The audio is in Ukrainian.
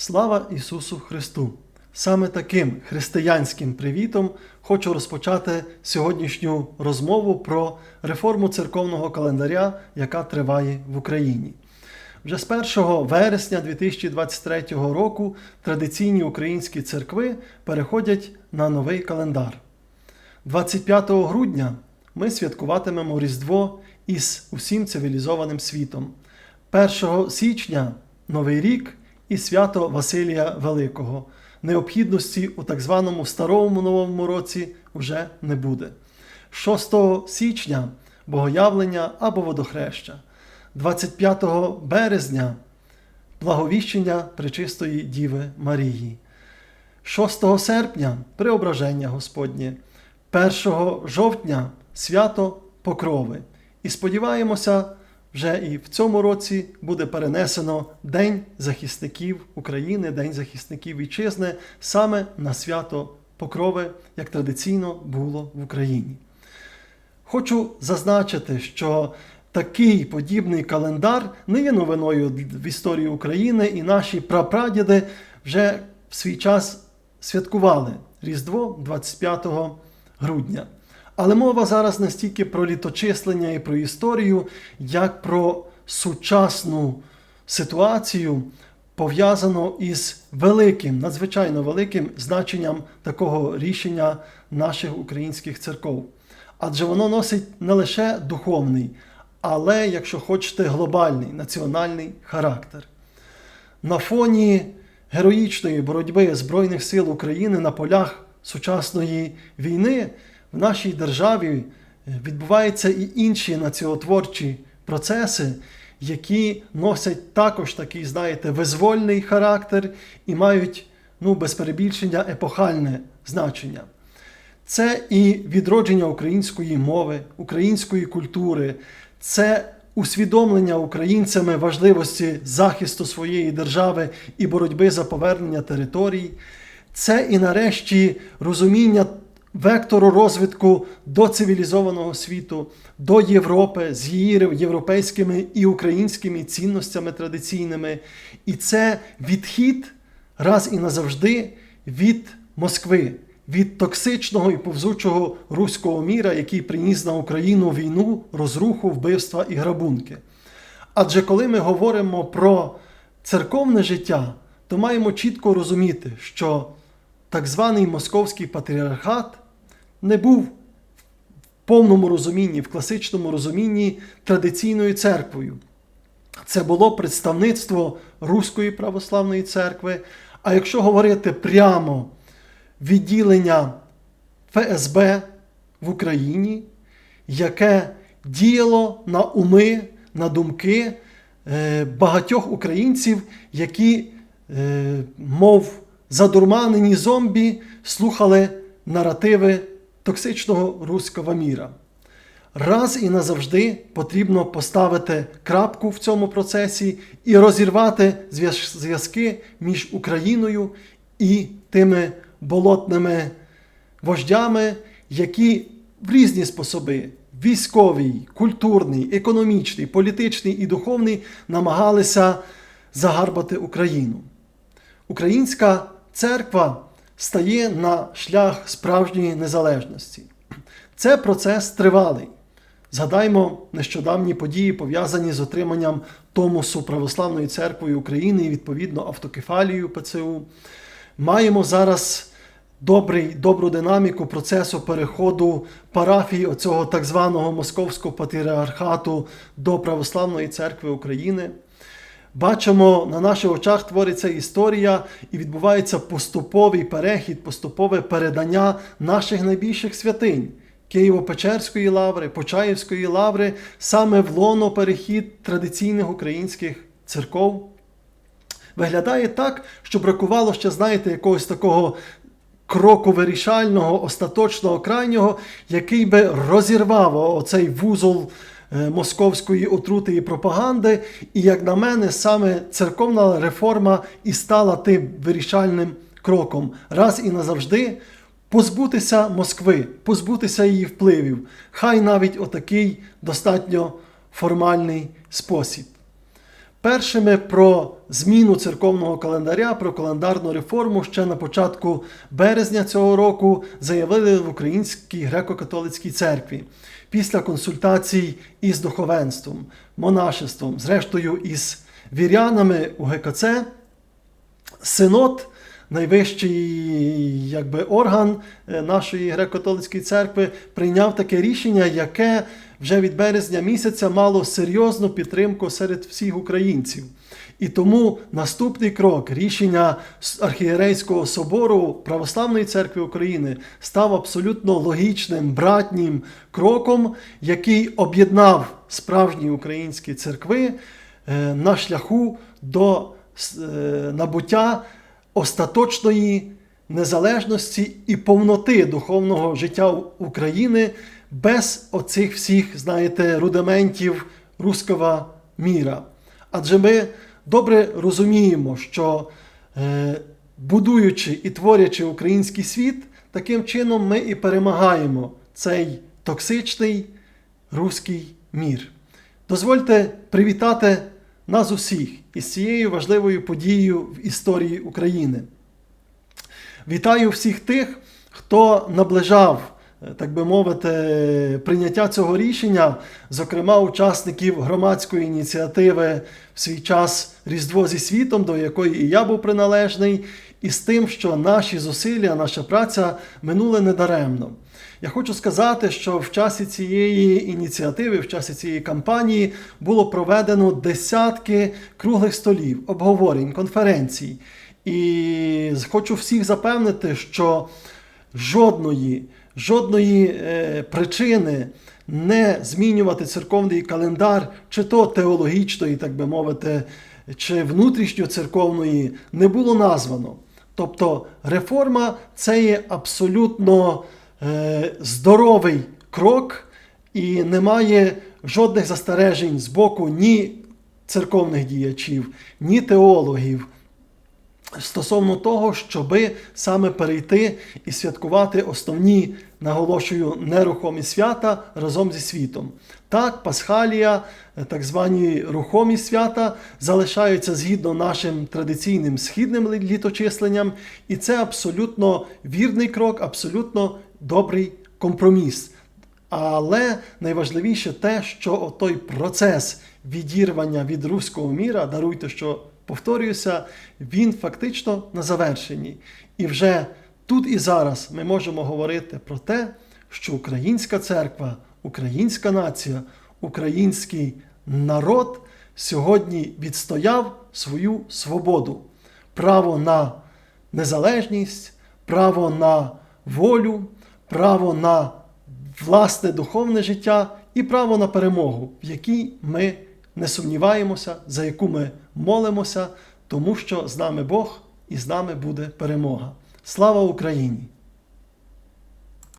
Слава Ісусу Христу! Саме таким християнським привітом хочу розпочати сьогоднішню розмову про реформу церковного календаря, яка триває в Україні. Вже з 1 вересня 2023 року традиційні українські церкви переходять на новий календар. 25 грудня ми святкуватимемо Різдво із усім цивілізованим світом. 1 січня Новий рік і свято Василія Великого. Необхідності у так званому Старому Новому році вже не буде. 6 січня Богоявлення або водохреща. 25 березня благовіщення Пречистої Діви Марії. 6 серпня Преображення Господнє, 1 жовтня свято Покрови. І сподіваємося, вже і в цьому році буде перенесено День захисників України, День захисників Вітчизни саме на свято Покрови, як традиційно було в Україні. Хочу зазначити, що такий подібний календар не є новиною в історії України, і наші прапрадіди вже в свій час святкували Різдво 25 грудня. Але мова зараз не стільки про літочислення і про історію, як про сучасну ситуацію, пов'язану із великим, надзвичайно великим значенням такого рішення наших українських церков. Адже воно носить не лише духовний, але, якщо хочете, глобальний національний характер. На фоні героїчної боротьби Збройних сил України на полях сучасної війни в нашій державі відбуваються і інші націотворчі процеси, які носять також такий, знаєте, визвольний характер і мають, ну, без перебільшення, епохальне значення. Це і відродження української мови, української культури, це усвідомлення українцями важливості захисту своєї держави і боротьби за повернення територій, це і нарешті розуміння вектору розвитку до цивілізованого світу, до Європи з її європейськими і українськими цінностями традиційними. І це відхід раз і назавжди від Москви, від токсичного і повзучого руського міра, який приніс на Україну війну, розруху, вбивства і грабунки. Адже коли ми говоримо про церковне життя, то маємо чітко розуміти, що так званий московський патріархат не був в повному розумінні, в класичному розумінні традиційною церквою. Це було представництво Руської православної церкви. А якщо говорити прямо відділення ФСБ в Україні, яке діяло на уми, на думки е, багатьох українців, які, е, мов задурманені зомбі, слухали наративи токсичного руського міра. Раз і назавжди потрібно поставити крапку в цьому процесі і розірвати зв'язки між Україною і тими болотними вождями, які в різні способи військовий, культурний, економічний, політичний і духовний намагалися загарбати Україну. Українська церква стає на шлях справжньої незалежності. Це процес тривалий. Згадаймо нещодавні події, пов'язані з отриманням Томосу Православної церкви України і відповідно автокефалію ПЦУ. Маємо зараз добрий, добру динаміку процесу переходу парафії оцього так званого Московського патріархату до Православної церкви України. Бачимо, на наших очах твориться історія і відбувається поступовий перехід, поступове передання наших найбільших святинь Києво-Печерської лаври, Почаївської лаври, саме в лоно перехід традиційних українських церков. Виглядає так, що бракувало ще, знаєте, якогось такого кроку вирішального, остаточного, крайнього, який би розірвав оцей вузол. Московської отрути і пропаганди, і, як на мене, саме церковна реформа і стала тим вирішальним кроком. Раз і назавжди позбутися Москви, позбутися її впливів, хай навіть отакий достатньо формальний спосіб. Першими про зміну церковного календаря, про календарну реформу ще на початку березня цього року заявили в Українській греко-католицькій церкві після консультацій із духовенством, монашеством, зрештою із вірянами у ГКЦ. Синод, найвищий якби, орган е, нашої греко-католицької церкви, прийняв таке рішення, яке вже від березня місяця мало серйозну підтримку серед всіх українців. І тому наступний крок рішення архієрейського собору Православної церкви України став абсолютно логічним братнім кроком, який об'єднав справжні українські церкви е, на шляху до е, набуття остаточної незалежності і повноти духовного життя України без оцих всіх, знаєте, рудиментів руського міра. Адже ми добре розуміємо, що е, будуючи і творячи український світ, таким чином ми і перемагаємо цей токсичний руський мір. Дозвольте привітати нас усіх із цією важливою подією в історії України. Вітаю всіх тих, хто наближав, так би мовити, прийняття цього рішення, зокрема учасників громадської ініціативи в свій час Різдво зі світом, до якої і я був приналежний, і з тим, що наші зусилля, наша праця минули недаремно. Я хочу сказати, що в часі цієї ініціативи, в часі цієї кампанії було проведено десятки круглих столів, обговорень, конференцій. І хочу всіх запевнити, що жодної, жодної е, причини не змінювати церковний календар, чи то теологічної, так би мовити, чи внутрішньоцерковної, не було названо. Тобто реформа це є абсолютно е, здоровий крок, і немає жодних застережень з боку ні церковних діячів, ні теологів стосовно того, щоби саме перейти і святкувати основні, наголошую, нерухомі свята разом зі світом. Так, Пасхалія, е, так звані рухомі свята залишаються згідно нашим традиційним східним літочисленням, і це абсолютно вірний крок, абсолютно добрий компроміс. Але найважливіше те, що той процес відірвання від руського міра, даруйте, що повторююся, він фактично на завершенні. І вже тут і зараз ми можемо говорити про те, що українська церква, українська нація, український народ сьогодні відстояв свою свободу, право на незалежність, право на волю, право на власне духовне життя і право на перемогу, в якій ми не сумніваємося, за яку ми молимося, тому що з нами Бог і з нами буде перемога. Слава Україні!